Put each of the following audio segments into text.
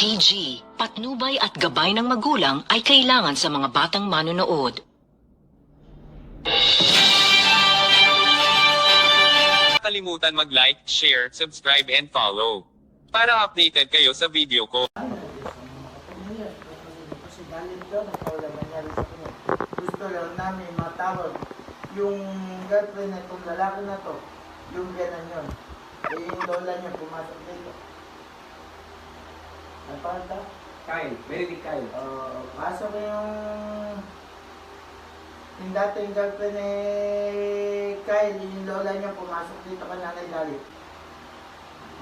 PG, patnubay at gabay ng magulang ay kailangan sa mga batang manonood. kalimutan mag-like, share, subscribe and follow. Para updated kayo sa video ko. Gusto lang namin matawag yung girlfriend na itong lalaki na to, yung ganan yun. Eh, yung lola niya pumasok dito. Ano pa ito? Kyle, Benedict Kyle. Uh, pasok yung yung dating girlfriend ni Kyle, yung lola niya pumasok dito ka nanay Lali.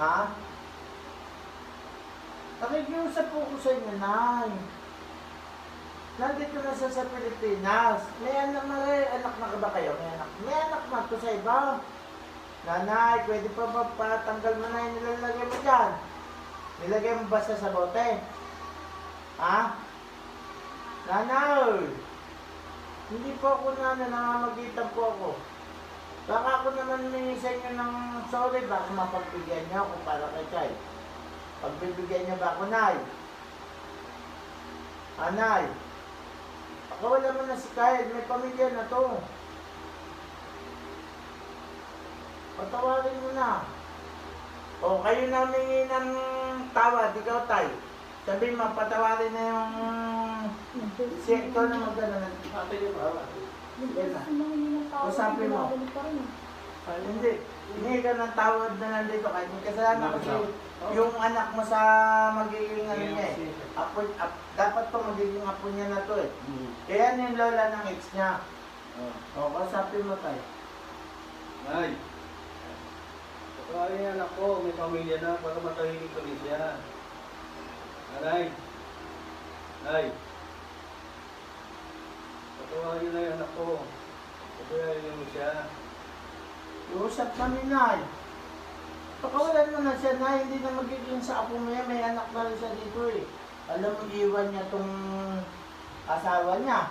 Ha? Nakikiusap po ko sa inyo, Nay. Nandito na siya sa Pilipinas. May anak na rin. Anak na ka ba kayo? May anak. May anak na to sa iba. Nanay, pwede pa ba patanggal mo na yung nilalagay mo dyan? Nilagay mo ba sa bote? Ha? Nanay! Hindi po ako na nangangagitan po ako. Baka ako naman humingi sa inyo ng sorry, baka mapagbigyan niyo ako para kay Chay. Pagbibigyan niyo ba ako, Nay? Anay, pakawala mo na si Kyle, may pamilya na to. Patawarin mo na. O, kayo na humingi ng tawad, ikaw tay. Sabi mo, patawarin na yung... Si ikaw na magana na. Ate, di ba? Usapin mo. Ah, hindi. Hindi ka ng tawad na nandito kahit may kasalanan kasi yung anak mo sa magiging ano niya eh. Apo, ap, dapat to magiging apo niya na to eh. Kaya ano yung lola ng ex niya. O, kasapin mo tayo. Ay. Patawarin yung anak ko, may pamilya na, baka matahimik kami siya. Aray. Ay. Patawarin na yung anak ko. Patawarin mo siya. Iusap namin na Pakawalan mo na siya na hindi na magiging sa apo mo. May anak na rin siya dito eh. Alam mo, iwan niya tong asawa niya.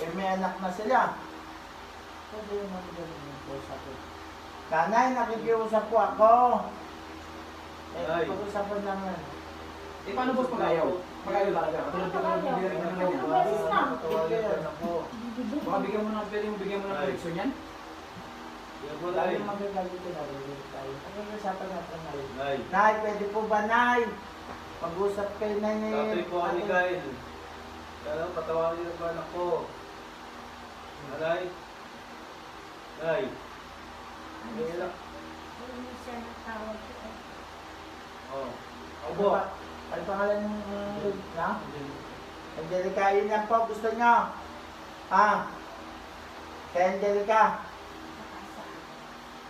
Eh, may anak na sila. Pwede yung mga yung usap ko. Nanay, nakikiusap po ako. Eh, Ay. pag-usapan naman. Eh, paano boss pag-ayaw? Pag-ayaw talaga. Katulad ko ng hindi rin naman ganyan. Patawarin yung anak ko. Baka bigyan mo ng, pwede mo bigyan mo ng koleksyon yan? Lalo Nay. magagalit na rin tayo. Pag-usapan natin na rin. Nay. Nay, pwede po ba, Nay? Mag-usap kayo na ni... Tatay po ni Kyle. Kaya patawarin yung anak ko. Aray. Nay. May anak. Oh. Ano Opo. ba? Ano pangalan ng na? Angelica, yun lang po. Gusto nyo? Ha? Kaya Angelica.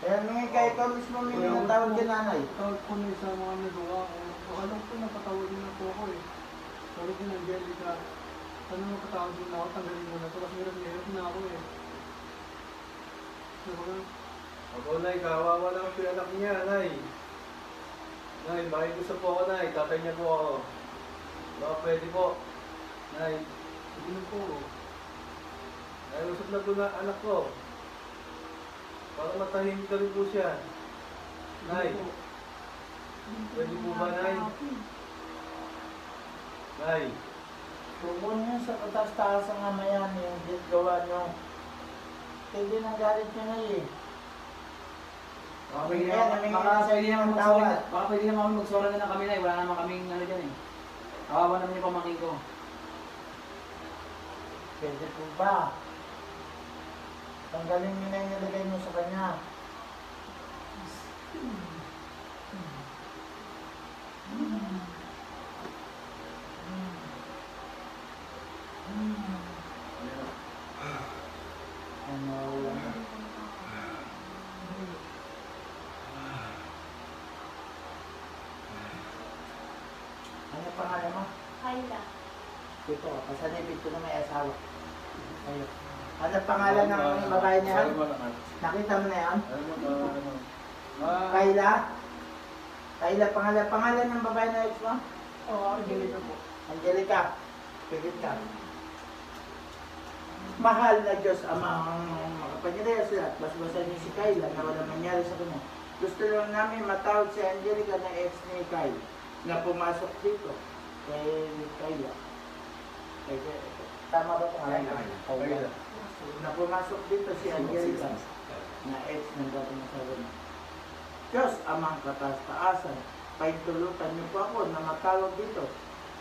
Kaya may kay ikaw mismo may Kuya, tawag ka nanay. Tawag ko na sa mga nagawa ko. Alam ko napatawag na po ako eh. Sabi ko na Angelica, ano napatawag na ako, tanggalin mo na to kasi hirap na hirap na ako eh. Diba? Ako, Nay. Kawawa na ako yung anak niya, Nay. Nay, makikusap po ako, Nay. Tatay niya po ako. Baka pwede po. Nay. Sige na po. Nay, usap na po na anak ko. Para matahimik ka rin po siya. Nay. Pwede po ba, Nay? Nay. Tubon nyo sa katas-taas ang amayan yung gawa nyo. Hindi nang galit nyo na eh. Baka pwede Ayan, naman, namin baka pwede naman tawad. baka pwede naman magsora na lang kami na eh. Wala naman kaming ano dyan eh. Kawawa naman yung pamangkin ko. Pwede po ba? Tanggalin nyo na yung nilagay nyo sa kanya. Ano lang. Ano pangalan mo? Ayla. Ito, pasanibig ko na may asawa. Ayun. Ano pangalan ng babae niya? Nakita mo na yan? Ah, Kayla? Kayla, pangalan, pangalan ng babae na ex mo? Oo, Angelica po. Angelica. Pigit ka. Mahal na Diyos amang makapangyarihan sila at basbasan niyo si Kayla na walang nangyari sa kanya. Gusto lang namin matawag si Angelica na ex ni Kyle. na pumasok dito kay Kayla. Tama ba pangalan? Kayla. Kayla. Na pumasok dito si Angelica na ex ng dating asawa niya. Diyos, amang kataas-taasan, paintulutan niyo po ako na matawag dito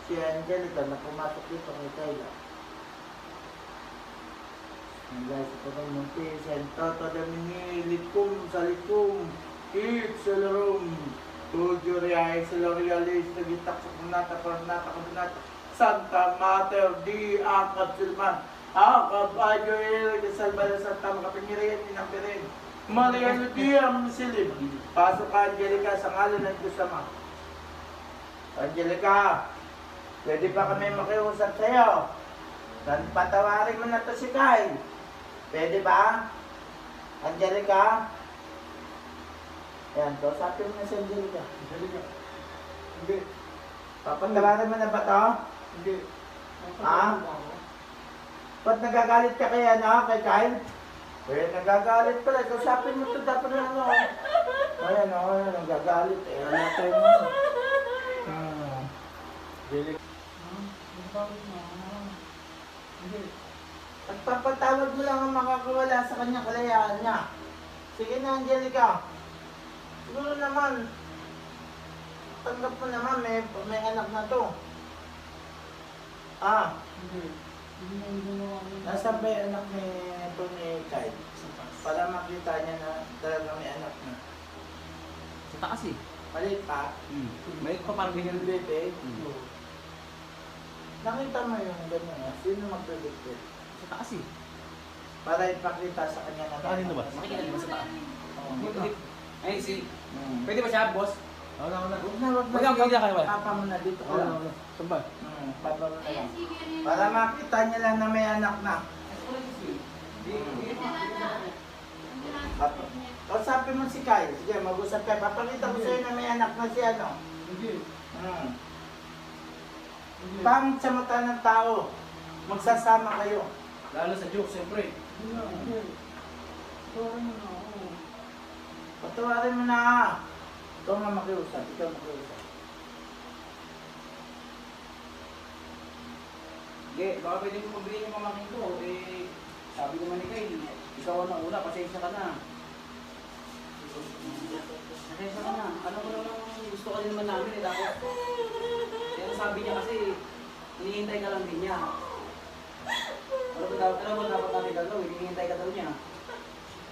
si Angelica na pumasok dito kay Kayla. Ang guys, ito ng munti, Sento, Tadamini, Likum, Salikum, Ik, Selarum, Tujo, Riay, Selorialis, Nagitak, sa Kunata, Kornata, Kabinata, Santa Mater, Di, Akab, Silman, Akab, Ayo, Ere, Salbala, Santa, Makapingirian, Inampirin, Maria Ludia, Musilim, Pasok ka, Angelica, sa ngalan ng Diyos Ama. Angelica, pwede pa kami makiusap sa'yo. Dan patawarin mo na to si Kyle. Pwede ba? Angelica? Yan, kausapin mo na si Angelica. Angelica. Hindi. Papatawarin mo na ba to? Hindi. Ah? Ba't nagagalit ka kay ano, kay Kyle? Eh, nagagalit pala. Kausapin mo to dapat na ano. Ayan, o, ayan, nagagalit. Eh, wala tayo mo. Hmm. Na? Hindi. At papatawad mo lang ang makakawala sa kanya kalayaan niya. Sige na, Angelica. Siguro naman, tanggap mo naman, may, may anak na to. Ah, Hindi. Hindi ginawa nasaan ba yung anak ni ito ni Kyle? Para makita niya na talaga may anak na. Sa taas eh. Maliit pa, May pa parang ganyan. bebe. Nakita mo yung ganyan, ah. sino magpredicted? Sa taas eh. Para ipakita sa kanya na may anak. Makikita niyo ba sa taas? Oo. Ay, si... Hmm. Pwede ba siya, boss? Na, ako na. Huwag na, huwag na. Huwag na, huwag na wala. Papa mo na dito na, ako na. Saan ba? Na lang. Para makita niya lang na may anak na. Papa. Kausapin mo si Kyle. Sige, mag-usap ka. Papakita ko sa'yo na may anak na si ano. Hindi. Hmm. Hindi. Pangit sa mata ng tao. Magsasama kayo. Lalo sa joke, siyempre. Patawarin mo na. Ikaw nga makiusap. Ikaw makiusap. Sige, baka pwede mo magbigay yung pamakin ko. Eh, sabi naman ni Kyle, ikaw ang nauna, pasensya ka na. Pasensya ka na. Ano ko naman gusto ka naman namin eh, dapat. Kaya sabi niya kasi, hinihintay ka lang din niya. Ano ba dapat, ano ba dapat natin gagawin? Hinihintay ka daw niya.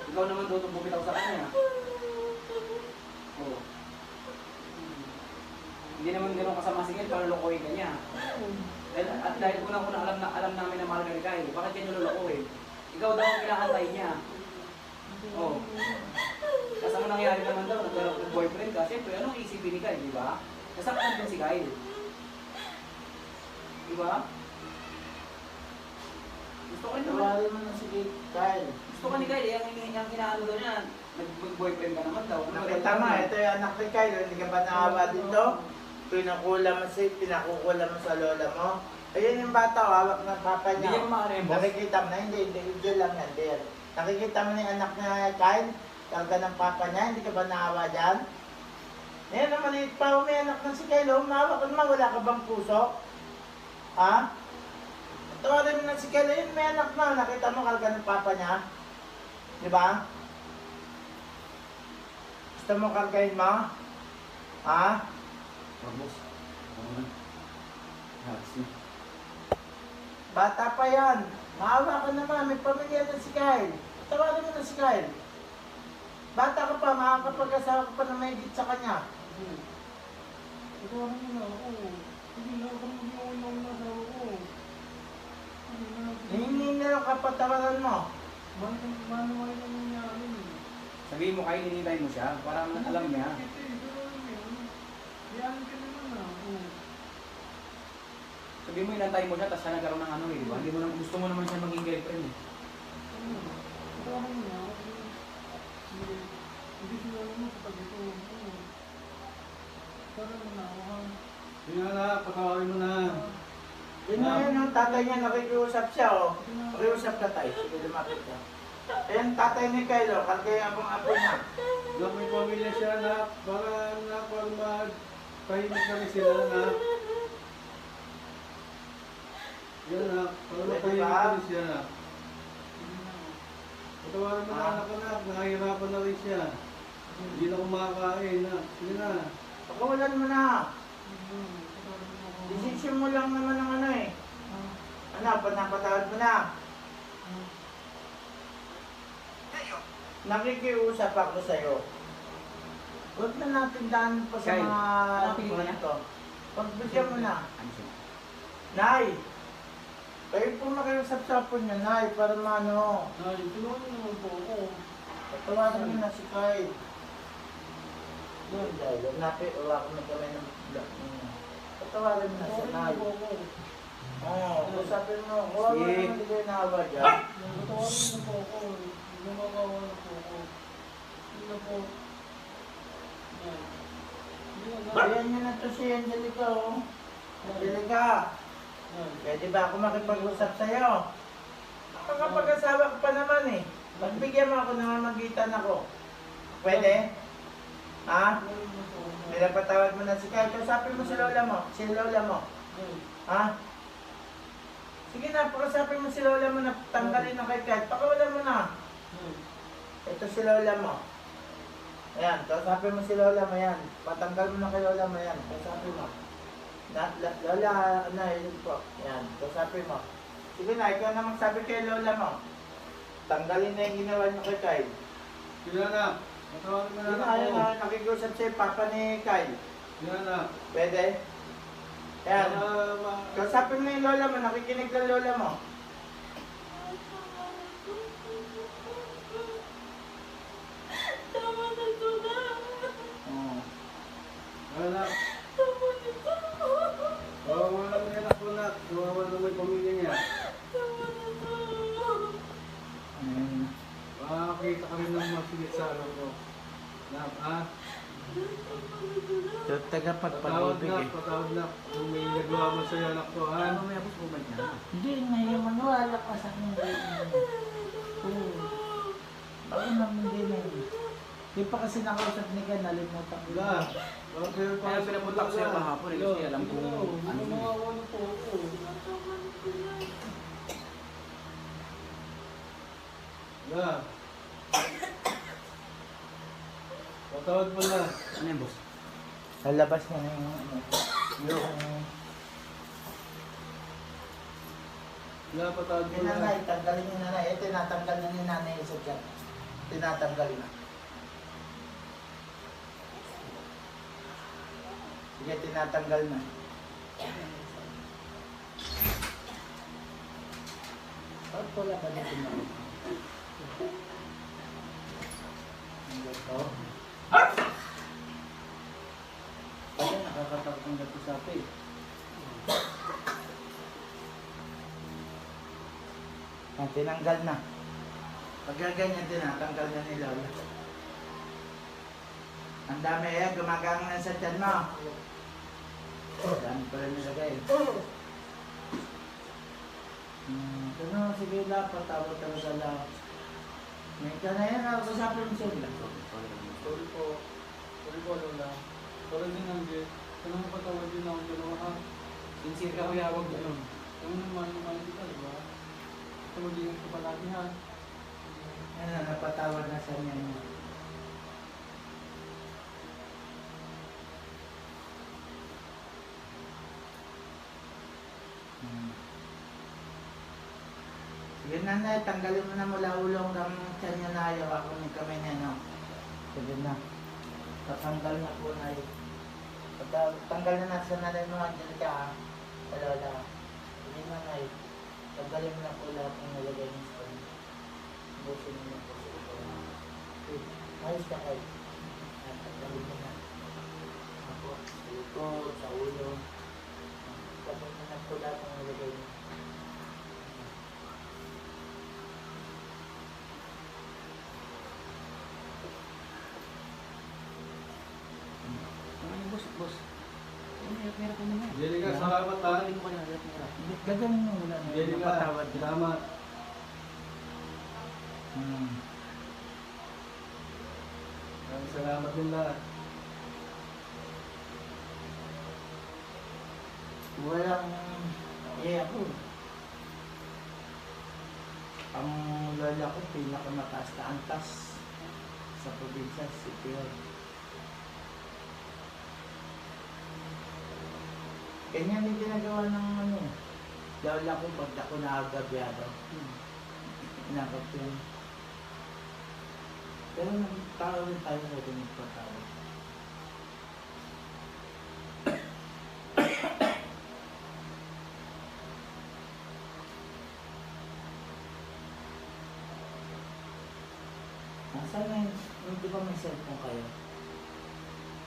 Ikaw naman daw itong bumitaw sa kanya. Oo. Hindi naman ganun kasama si Kyle para lokohin ka niya. Dahil, at dahil unang-una alam na alam namin na mahal ka ni Kyle, bakit kayo nilolokohin? Ikaw daw ang pinakantay niya. Oo. Kasi ang nangyari naman daw, nagkaroon ng boyfriend ka, siyempre, anong isipin ni Kyle, di ba? Nasaktan din si Kyle. Di ba? Gusto ka naman. Patawarin mo na si Kyle. Gusto ka ni Kyle, eh, ang, ang, ang inaano daw niya, nag-boyfriend ka naman daw. Nakita mo, ito yung anak ni Kyle. Hindi ka ba nakawa dito? Pinakula mo si, pinakukula mo sa lola mo. Ayun yung bata, hawak ng papa Hindi niya. niya makarembos. Nakikita mo na, hindi, hindi, hindi lang yan, dear. Nakikita mo na yung anak na Kyle, karga ng papa niya, hindi ka ba naawa dyan? Ngayon naman, maliit pa, may anak na si Kyle, umawak ka naman, wala ka bang puso? Ha? Tawarin mo na si Kyle, yun, may anak na, nakita mo karga ng papa niya? Di ba? Gusto mo kargahin mo? Ha? Boss. Ano na? Bata pa yan. Maawa ka naman, may pamilya na si Kyle. Tawarin mo na si Kyle. Bata ka pa, makakapag-asawa ka pa na may sa kanya. Sorry mo na ako. Hindi na ako mag-iwan ng nasawa ko. Hindi na. Hindi na lang kapatawaran mo. Man- Manual na nangyari. Sabihin mo kayo, hinintay mo siya, para alam niya. Ito eh, pero ano yun? Yan ka naman ah. Oo. Sabihin mo, inantay mo siya, tapos siya nagkaroon ng ano eh, di ba? Hindi mo naman, gusto mo naman siya maging girlfriend eh. Ano? Sorry mo na ako. Hindi. Hindi sila naman kapag ito. Oo. Sorry mo na ako ha. Yun na na, patawarin mo na. Yun na yun, yung tatay niya nakikiusap siya, oh. Nakikiusap ka tayo. Sige, lumapit ka. Ayan, tatay ni Kyle. Kargay akong apo niya. Na may pamilya siya na para na para mag tahimik na rin sila na. Yan na, para Pwede tahimik ba? na rin siya na. Patawarin mo na Ah. anak anak, nakahirapan na rin siya. Hindi na kumakain na. Sige na. Pakawalan mo na. Desisyon mo lang naman ang ano eh. Ano, panapatawad mo na. Nakikiusap ako sa'yo. Huwag na natin daan pa sa Kyle, mga hanapin mo na. ito. Pagbigyan mo na. Ano siya? Nay! Kayo po makiusap sa po niya, Nay, para maano. Ay, tulungan niyo naman po ako. Patawarin mo na si Kyle. Yun, dahil napit, wala ko na kami ng black niya. Patawarin mo na si Tulungan Nay. niyo po ako. Oo, usapin mo. Huwag mo Sige. naman hindi kayo naawa dyan. Patawarin niyo po ako. Gumagawa na po ako. Hindi na po. Ay. Ayan nyo na to si Angelica, oh. Angelica, pwede ba ako makipag-usap sa'yo? Makakapag-asawa ko pa naman eh. Pagbigyan mo ako, namamagitan ako. Pwede? Ha? Pinapatawad mo na si Kyle. Kausapin mo si Lola mo. Si Lola mo. Ha? Sige na, pakausapin mo si Lola mo na tanggalin na kay Kyle. Pakawalan mo na. Ito si Lola mo. Ayan, kausapin mo si Lola mo yan. Patanggal mo na kay Lola mo yan. Kausapin mo. Na, la, Lola, ano, yun po. Yan, kausapin mo. Sige na, ikaw na magsabi kay Lola mo. Tanggalin na yung ginawa niyo kay Kyle. Sige na. Patawarin mo na Sige na, anak ayun ko. na, nakikiusap sa'yo, papa ni Kyle. Sige na. Pwede? Ayan. Ma- Kausapin mo yung Lola mo, nakikinig ng Lola mo. Oo. Anak. Kawawa naman yung anak ko na. Kawawa naman yung pamilya niya. Mm. Makakita kami ng masigit sa alam ko. Na, ah, Patawad pagpag-ibig eh. patawad na. Kung may nagawa mo sa'yo anak ko, ha? Ano may abos bumalik na? Hindi, ngayon wala pa sa akin. Oo. Ako naman din eh. Di pa kasi nakausap ni Ken, nalimutan ko. Wala. Pa Kaya pinapunta ko sa'yo kahapon eh, kasi alam kong Ano, ano na po ako. Wala. Patawad mo na. Ano yan, boss? Lalabas mo na yung ano. Patawad mo na. nanay, tanggalin yung nanay. Eh, tinatanggal na ni nanay sa dyan. Tinatanggal na. Sige, tinatanggal na. Bakit wala ba dito na? Ang gato. Ang gato sa atin. Ah, tinanggal na. Pag ganyan tinatanggal na ni Lola. Ang dami eh, gumagang na sa tiyan mo. Ang dami pala nilagay. Hmm, ano, sige lang, patawad ka sa lahat. May ka na yan, ako kasapin mo sila. Sorry po. Sorry po, Lola. Sorry din, Angel. Sana mapatawad din ako dalawa, ha? Sincere ka kuya, huwag ganun. Ano naman mahal kita, di ba? Ito mag-ingat ka palagi, ha? Ano, napatawad na sa niya. yun. Hmm. Sige nanay, tanggalin mo na mula ulo hanggang tiyan niya na ayaw ako ni kamay niya, no? Sige na. Tatanggal na po na yun. Pagka- Tanggal na na sa nanay mo, Angelica, ha? Sa lola. Sige nanay. Tanggalin mo na po lahat ng nalagay sa kanya. Busin mo na po sa ito. Ayos ka kayo. At tanggalin mo na. Ako, sa likod, sa ulo. Tanggalin mo na po lahat ng nalagay niyo. Ano yung boss, boss? Ano yung pera ko naman? Jellica, salamat ha. Pagaling mo ka na, hirap mo mo muna. na. Jellica, Napatawad ka. salamat. Hmm. Salamat din lahat. Walang, eh ako. Ang lola ko, pinakamataas na antas sa probinsya, si Pio. Ganyan din ginagawa ng ano, lola ko pag ako nakagabyado. Inakap yun. Pero nagtao rin tayo na rin nagpatawag. Nasaan na yun? Yung di ba may cellphone kayo?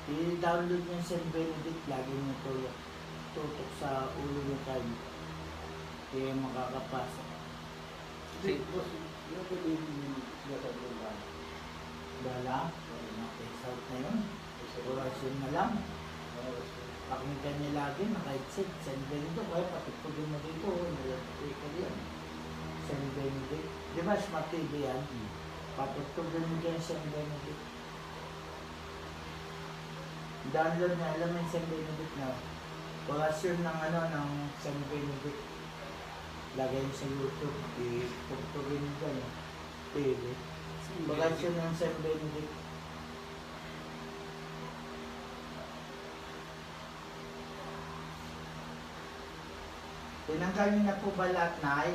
I-download niyo yung St. Benedict, lagi niyo tulok. Tutok sa ulo niyo tayo. Kaya makakapasok. Hindi, boss. Yung pwede yung gatag yung ba? Dala, na-face out na yun. Orasyon na lang. Pakinggan niya lagi, naka-headset. St. Benedict, kaya patutugin mo dito. Nalapit ka yan. St. Benedict. Di ba, smart TV yan? Patutugin mo dyan St. Benedict. Download na, alam mo yung St. Benedict na. Orasyon ng ano, ng St. Benedict. Lagay mo sa YouTube. Ipugtugin mo dyan. TV. Orasyon ng St. Benedict. Tinanggal niyo na po ba lahat na ay?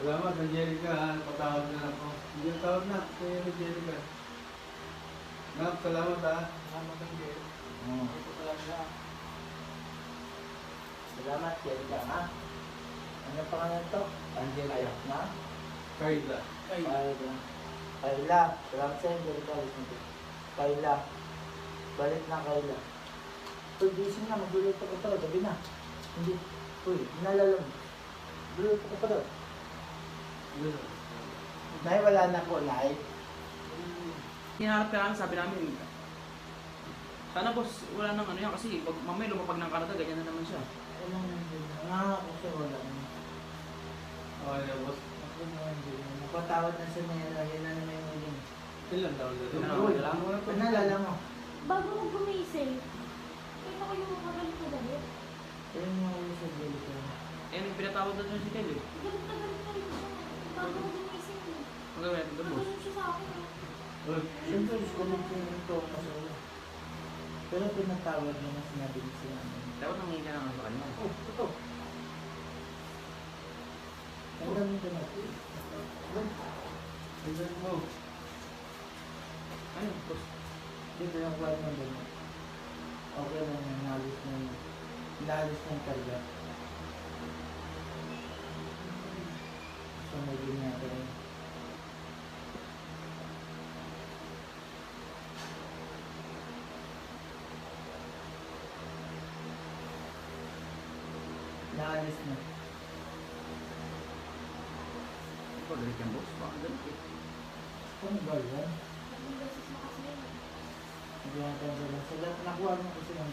Salamat, Angelica. ha. Patawad na ako. Hindi tawad na. Kaya Angelica. Nak, salamat ha. Salamat ang Jerry. Hmm. Ito talaga. Salamat, Kelga, ha? Ano pangalan to? Angela, na? Kayla. Ay, Kayla. Kayla. Salamat sa Angelica. Kayla. Balik na Kayla. Uy, gising na. Magluluto ko pa. Gabi na. Hindi. Uy, nalalam. Magluluto ko pa daw. Nay, wala na po, Nay. Hinahanap ka namin, sabi namin, sana boss, wala nang ano yan kasi pag mamaya lumapag ng Canada, ganyan na naman siya. Wala na. Nga, kasi wala na. Okay na, boss. Ako na, hindi na. Napatawad na sa Nera. Yan na naman yung huling. Ilan taon na? Ano, Uy, wala mo ano nalala mo? Bago mo gumising, kaya ko yung magalit na galit. Ayun yung ulo sa Angelica. Eh, may pinatawag na siya si Kelly. Galit na galit na siya. Bago mo gumising, Ang gawin natin doon boss. magalit siya sa akin. Siyempre, gulit yung ito kasi wala. Pero pinatawad niya na sinabi sa namin. Dapat nangingi ka naman sa kanya. Oh, ito. Ang dami ka na. ilan mo? Ano? Dito yung kuha ng dami. Okay na yung nalis na yun. Nalis ng karga. So, may yun. Naalis na. Ikaw, galit yan boss. Baka galit eh. Ano ba yan? Naging beses na kasi yun. Hindi na tayo lang. Sa lahat nakuha mo kasi ng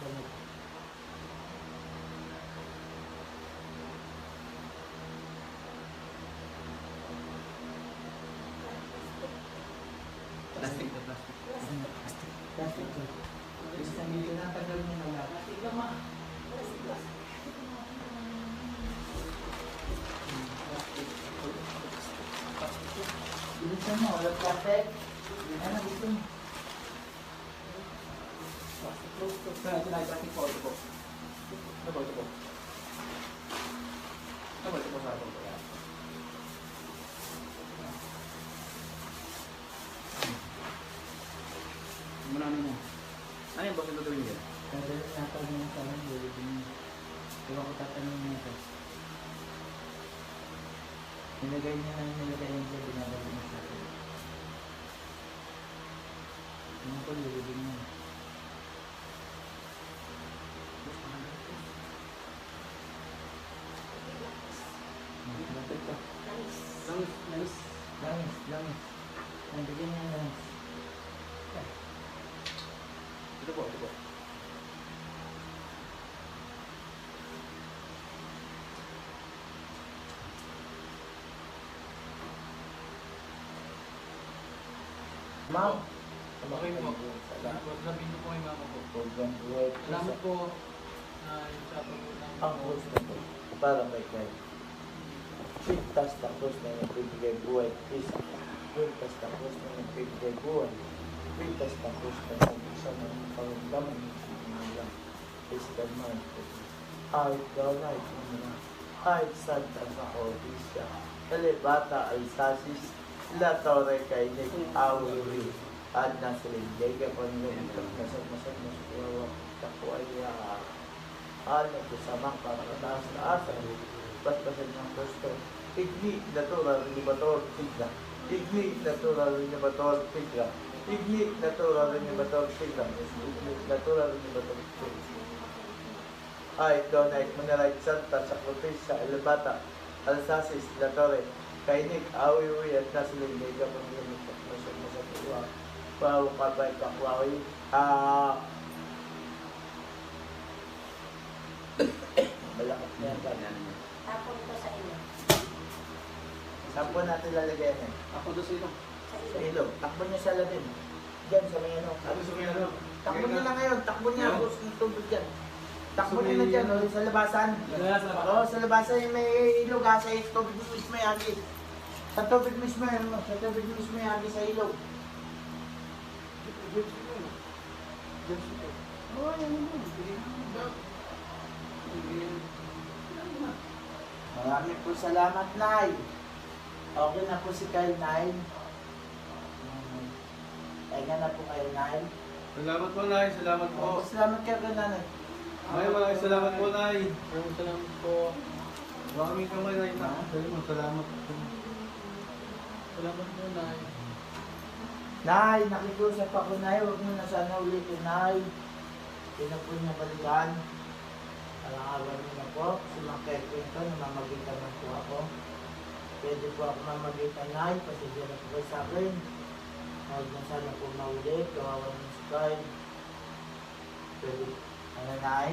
plastic. Plastic ko. Ibig sabihin, tinatagal mo. Ikaw ma. Bilisan mo, plastic. Ano gusto mo? Ito na, ito na, plastic po. Ito po. Ito po, ito po. Ito po, ito po sa akin. Muna ano mo. Ano yung boss yung gagawin niya? Kadali natin mo sa akin, wala din mo. Diba ko tatanong mo ito? Nilagay niya na yung nilagay niya dyan, binabalik mo sa akin. Ano ko, din mo. Lapit ka. Langis, langis. Langis, langis. Nandagyan niya yung langis. Ito po, ito po. Ma'am, Okay mo. Sabihin ko po kay mama ko. Yan, buhay. Salamat po. Nay, sa pagkulang Ang gusto ko, para kay Kay. Pintas tapos na yung bibigay buhay. Please. Pintas tapos na yung bibigay buhay. Pintas tapos na yung isa ng panglaman nila. Physical man. Ay, donay ko na. Ay, santa sa odisya. Kalibata ay sasis. La torre kay Nick Awi. At nasa linggay pa nila ito. Nasa masal mas kuwawa. Ako ay ah, ano ko sa mga pagkataas na asa. Ba't kasi ng gusto? Igni natural libator tigla. Igni natural libator tigla. Igni natural libator tigla. Igni natural libator tigla. Ay, donate na right santa sa Cortez sa Elbata, Alsacis, La Kainik, Awiwi at Mega Pangilinig, Masok mo sa Tuwa, Pao, Kabay, Kakwawi, Ah, Malakas na yan, ganyan. Tapon ko sa. Saan po natin lalagyan yan? Ako doon sa ito. Sa Sa ilog. Takbo niyo sa labin. Diyan sa may ano. Ano sa may ano? Takbo niyo na ngayon. Takbo niya. Ano? Gusto ng tubig dyan. Takbo Sa niyo na may- dyan. Oh, sa labasan. Sa Oo, sa labasan yung may ilog ha. Sa tubig mismo yung agi. Sa tubig mismo yan. Sa tubig mismo agi sa ilog. Oo, yan yun. Marami po salamat, Nay. Okay na po si Kyle, Nay. Hmm. Pahinga na po kayo, Nay. Salamat po, Nay. Salamat po. Oh, salamat kayo kay Nanay. Nay, maraming salamat po, Nay. Maraming salamat po. Maraming kamay, Nay. Salamat, salamat po. Salamat po, Nay. Nay, nakikusap ako, Nay. Huwag mo na sana ulitin, Nay. Hindi po niya balikan. Alang-awan niyo po. Kevin ko, namamagitan na po ako. Pwede po ako mamagitan, Nay. Pasensya na po sa akin. Huwag na sana po maulit. Kawawa ng sky. Pwede, ano, Nay?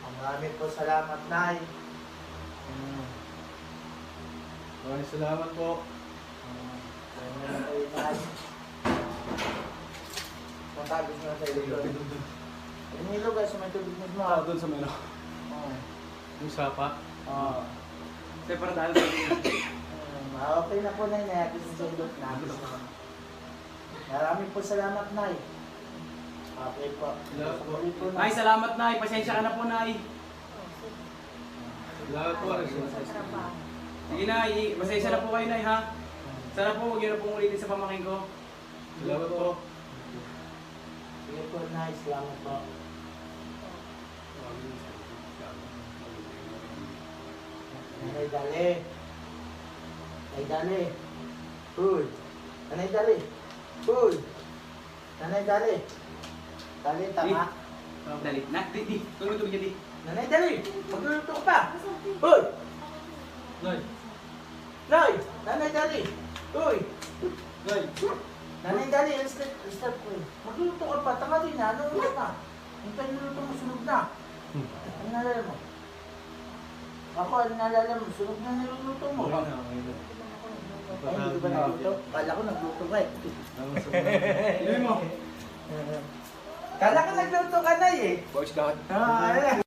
Ang marami po salamat, Nay. Mm. Maraming salamat po. Ah, na. Matagos na sa ilog. Yung ilog ay sa may tubig mismo. Ah, ah. doon sa ano. Oo. Yung sapa. Oo. Separate tayo sa Um, ah, okay na po, Nay. Nayapis na sa ilog natin. Marami po salamat, Nay. Okay po. Salamat po. Po, Nay, salamat Nay. Pasensya ka na po Nay. Salamat po. Nay. Trabaho. Sige Nay, pasensya na po kayo Nay ha. Sana po huwag niyo na pong ulitin sa pamakin ko. Salamat po. Sige po, Nay. Salamat po. Nanay Dali. Nanay Dali. Uy. Nanay Dali. Uy. Nanay Dali. Dali, tama. Dali. Na, di, di. Tulog tulog di. Nanay Dali. Magluluto ka pa. Uy. Nay. Nay. Nanay Dali. Uy. Nay. Nanay Dali. Start, start ko. Magluluto ka pa. Tama din na. Anong oras na? Hintay niluto mo. Sunog na. Ano nalala mo? Ako, ano nalala mo? Sunog na niluluto mo. Okay na, okay na. Ay, hindi ba nagluto? Kala ko nagluto ka eh. Inuwi mo. Kala ko nagluto ka na eh. Boys, dapat. Ah, ayan.